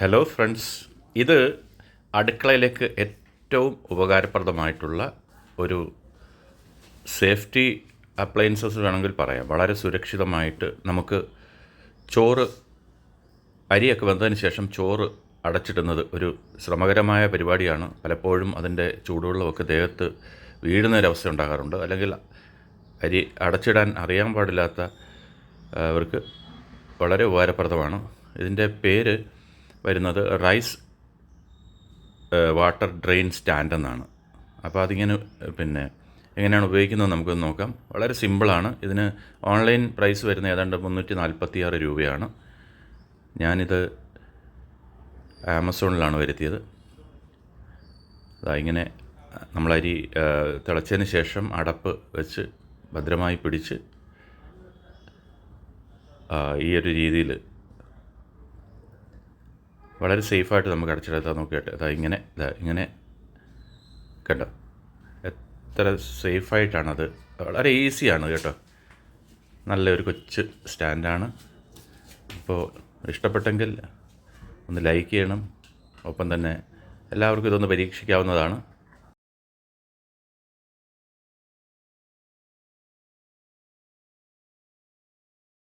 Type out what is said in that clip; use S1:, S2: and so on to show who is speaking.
S1: Hello friends ഇത് അടുക്കളയിലേക്ക് ഏറ്റവും ഉപകാരപ്രദമായിട്ടുള്ള ഒരു സേഫ്റ്റി അപ്ലയൻസസ് വേണമെങ്കിൽ പറയാം. വളരെ സുരക്ഷിതമായിട്ട് നമുക്ക് ചോറ് അരിയൊക്കെ വന്നതിന് ശേഷം ചോറ് അടച്ചിടുന്നത് ഒരു ശ്രമകരമായ പരിപാടിയാണ്. പലപ്പോഴും അതിന്റെ ചൂടുവെള്ളമൊക്കെ ദേഹത്ത് വീഴുന്നൊരവസ്ഥ ഉണ്ടാകാറുണ്ട്. അല്ലെങ്കിൽ അരി അടച്ചിടാൻ അറിയാൻ പാടില്ലാത്ത അവർക്ക് വളരെ ഉപകാരപ്രദമാണ്. ഇതിന്റെ പേര് വരുന്നത് റൈസ് വാട്ടർ ഡ്രെയിൻ സ്റ്റാൻഡ് എന്നാണ്. അപ്പോൾ അതിങ്ങനെ പിന്നെ എങ്ങനെയാണ് ഉപയോഗിക്കുന്നത് നമുക്കൊന്ന് നോക്കാം. വളരെ സിമ്പിളാണ്. ഇതിന് ഓൺലൈൻ പ്രൈസ് വരുന്ന ഏതാണ്ട് മുന്നൂറ്റി നാൽപ്പത്തി ആറ് രൂപയാണ്. ഞാനിത് ആമസോണിലാണ് വരുത്തിയത്. അതാ ഇങ്ങനെ നമ്മളരി തിളച്ചതിന് ശേഷം അടപ്പ് വെച്ച് ഭദ്രമായി പിടിച്ച് ഈ ഒരു രീതിയിൽ വളരെ സേഫായിട്ട് നമുക്ക് അടച്ചിടത്താൻ നോക്കിയിട്ട്. അതാ ഇങ്ങനെ ഇതാ ഇങ്ങനെ. കണ്ടോ? എത്ര സേഫായിട്ടാണത്. വളരെ ഈസിയാണ് കേട്ടോ. നല്ലൊരു കൊച്ചു സ്റ്റാൻഡാണ്. അപ്പോൾ ഇഷ്ടപ്പെട്ടെങ്കിൽ ഒന്ന് ലൈക്ക് ചെയ്യണം. ഒപ്പം തന്നെ എല്ലാവർക്കും ഇതൊന്ന് പരീക്ഷിക്കാവുന്നതാണ്.